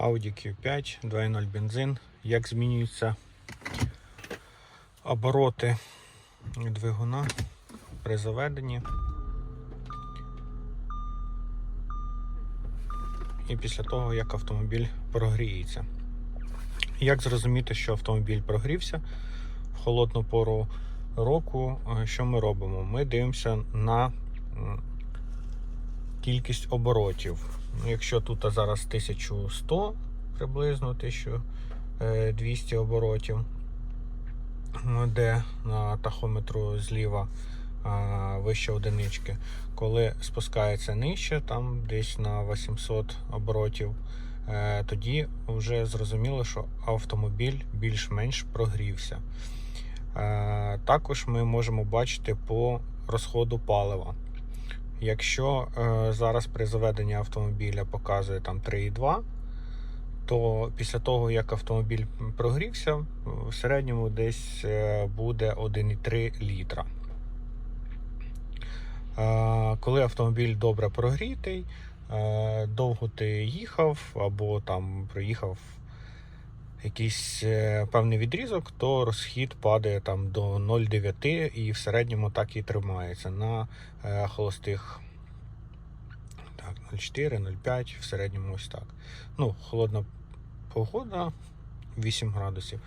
Audi Q5, 2.0 бензин. Як змінюються обороти двигуна при заведенні. І після того, як автомобіль прогріється. Як зрозуміти, що автомобіль прогрівся в холодну пору року, е, що ми робимо? Ми дивимося на кількість оборотів. Ну, Якщо тут зараз 1100 приблизно 1200 оборотів, ну, де на тахометру зліва а, вище одинички. Коли спускається нижче, там десь на 800 оборотів, е, тоді вже зрозуміло, що автомобіль більш-менш прогрівся. Е, Також ми можемо бачити по розходу палива. Якщо е, зараз при заведенні автомобіля показує там 3,2, то після того, як автомобіль прогрівся, в середньому десь е, буде 1,3 літра. Е, Коли автомобіль добре прогрітий, е, довго ти їхав або там проїхав якийсь е, певний відрізок, то розхід падає там до 0,9 і в середньому так і тримається на е, холостих так, 0,4, 0,5, в середньому ось так. Ну, холодна погода 8 градусів.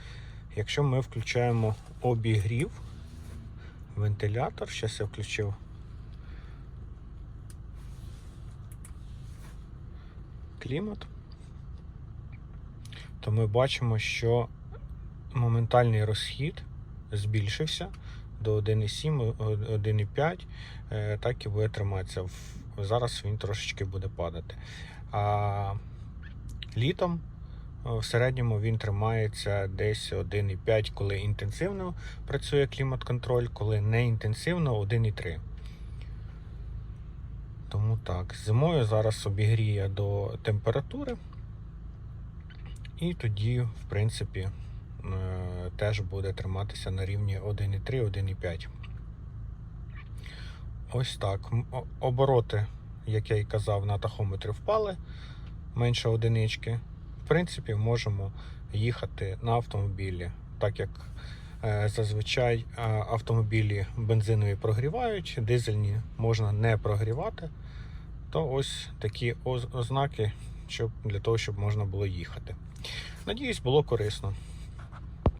Якщо ми включаємо обігрів, вентилятор, зараз я включив. Клімат, то ми бачимо, що моментальний розхід збільшився до 1,7, 1,5, е, так і буде триматися. Зараз він трошечки буде падати. А літом е, в середньому він тримається десь 1,5, коли інтенсивно працює клімат-контроль, коли не інтенсивно 1,3. Тому так, зимою зараз обігріє до температури. І тоді, в принципі, е, теж буде триматися на рівні 1,3-1,5. Ось так. Обороти, як я і казав, на тахометрі впали менше одинички. В принципі, можемо їхати на автомобілі, так як е, зазвичай е, автомобілі бензинові прогрівають, дизельні можна не прогрівати. То ось такі ознаки щоб, для того, щоб можна було їхати. Надіюсь, було корисно.